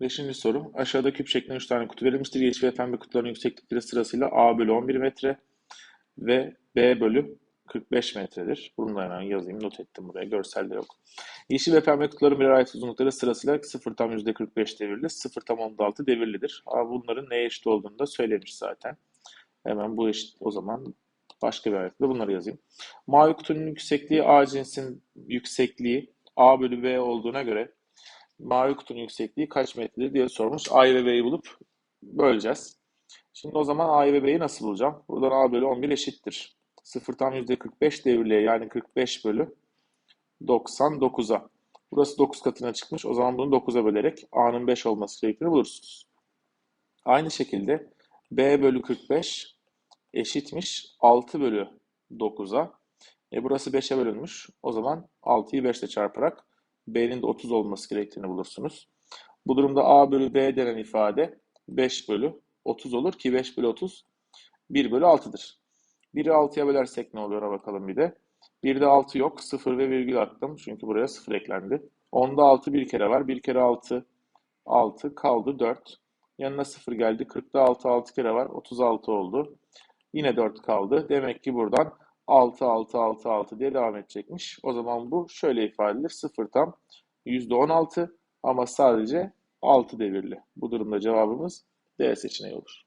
Beşinci soru. Aşağıda küp şeklinde 3 tane kutu verilmiştir. Yeşil ve pembe kutuların yükseklikleri sırasıyla A bölü 11 metre ve B bölü 45 metredir. Bunu da hemen yazayım. Not ettim buraya. Görselde yok. Yeşil ve pembe kutuların birer ait uzunlukları sırasıyla 0 tam %45 devirli, 0 tam 16 devirlidir. Ama bunların neye eşit olduğunu da söylemiş zaten. Hemen bu eşit o zaman başka bir ayetle bunları yazayım. Mavi kutunun yüksekliği A cinsin yüksekliği A bölü B olduğuna göre mavi kutunun yüksekliği kaç metredir diye sormuş. A'yı ve B'yi bulup böleceğiz. Şimdi o zaman A'yı ve B'yi nasıl bulacağım? Buradan A bölü 11 eşittir. 0 tam %45 devirliğe yani 45 bölü 99'a. Burası 9 katına çıkmış. O zaman bunu 9'a bölerek A'nın 5 olması gerektiğini bulursunuz. Aynı şekilde B bölü 45 eşitmiş 6 bölü 9'a. E burası 5'e bölünmüş. O zaman 6'yı 5 ile çarparak B'nin de 30 olması gerektiğini bulursunuz. Bu durumda A bölü B denen ifade 5 bölü 30 olur ki 5 bölü 30 1 bölü 6'dır. 1'i 6'ya bölersek ne oluyor bakalım bir de. 1'de 6 yok. 0 ve virgül attım. Çünkü buraya 0 eklendi. 10'da 6 bir kere var. 1 kere 6 6 kaldı 4. Yanına 0 geldi. 40'da 6 6 kere var. 36 oldu. Yine 4 kaldı. Demek ki buradan 6 6 6 6 diye devam edecekmiş. O zaman bu şöyle ifade edilir. 0 tam %16 ama sadece 6 devirli. Bu durumda cevabımız D seçeneği olur.